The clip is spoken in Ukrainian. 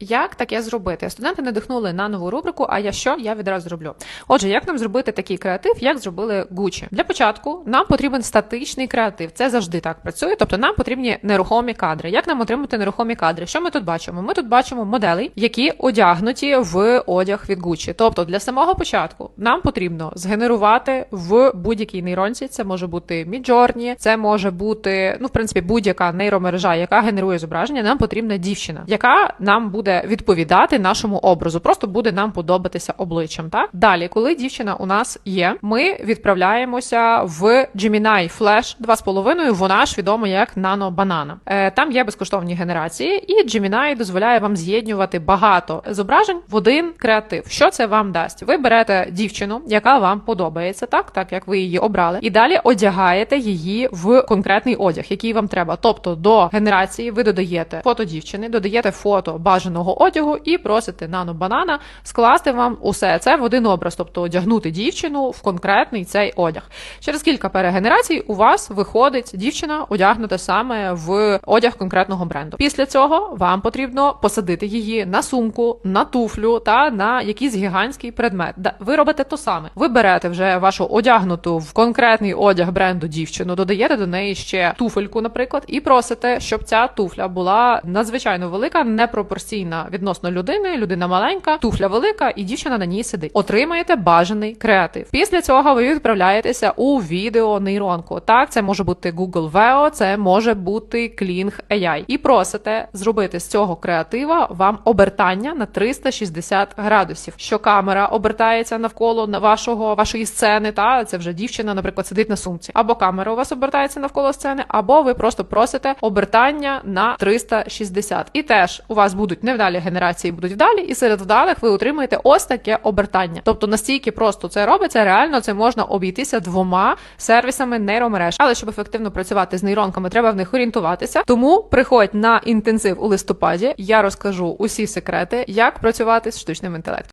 Як таке зробити? Студенти надихнули на нову рубрику. А я що? Я відразу зроблю. Отже, як нам зробити такий креатив, як зробили Gucci? Для початку нам потрібен статичний креатив. Це завжди так працює. Тобто нам потрібні нерухомі кадри. Як нам отримати нерухомі кадри? Що ми тут бачимо? Ми тут бачимо моделей, які одягнуті в одяг від Gucci. Тобто, для самого початку нам потрібно згенерувати в будь-якій нейронці. Це може бути Midjourney, це може бути ну, в принципі, будь-яка нейромережа, яка генерує зображення. Нам потрібна дівчина, яка нам буде відповідати нашому образу, просто буде нам подобатися обличчям. Так далі, коли дівчина у нас є, ми відправляємося в Gemini Flash 2,5, Вона ж відома як Nano Banana. Е, там є безкоштовні генерації, і Gemini дозволяє вам з'єднювати багато зображень в один креатив. Що це вам дасть? Ви берете дівчину, яка вам подобається, так так як ви її обрали, і далі одягаєте її в конкретний одяг, який вам треба. Тобто до генерації ви додаєте фото дівчини, додаєте фото бажаного одягу і просите нано банана скласти вам усе це в один образ, тобто одягнути дівчину в конкретний цей одяг. Через кілька перегенерацій у вас виходить дівчина одягнута саме в одяг конкретного бренду. Після цього вам потрібно посадити її на сумку, на туфлю та на якийсь гігантський предмет. Ви робите то саме. Ви берете вже вашу одягнуту в конкретний одяг бренду дівчину, додаєте до неї ще туфельку, наприклад, і просите, щоб ця туфля була надзвичайно велика, непропорційна відносно людини. Людина маленька, туфля велика, і дівчина на ній сидить. Отримаєте бажаний креатив. Після цього ви відправляєтеся у відео нейронку. Так, це може бути Google Veo, це може бути Kling AI. І просите зробити з цього креатива вам обертання на 360 градусів. Що камера обертається навколо вашого вашої сцени, та це вже дівчина, наприклад, сидить на сумці. Або камера у вас обертається навколо сцени, або ви просто просите обертання на 360. І теж у вас будуть невдалі генерації, будуть вдалі, і серед вдалих ви отримаєте ось таке обертання. Тобто настільки просто це робиться, реально це можна обійтися двома сервісами нейромереж. Але щоб ефективно працювати з нейронками, треба в них орієнтуватися. Тому приходь на інтенсив у листопаді. Я розкажу усі секрети, як працювати з штучним інтелектом.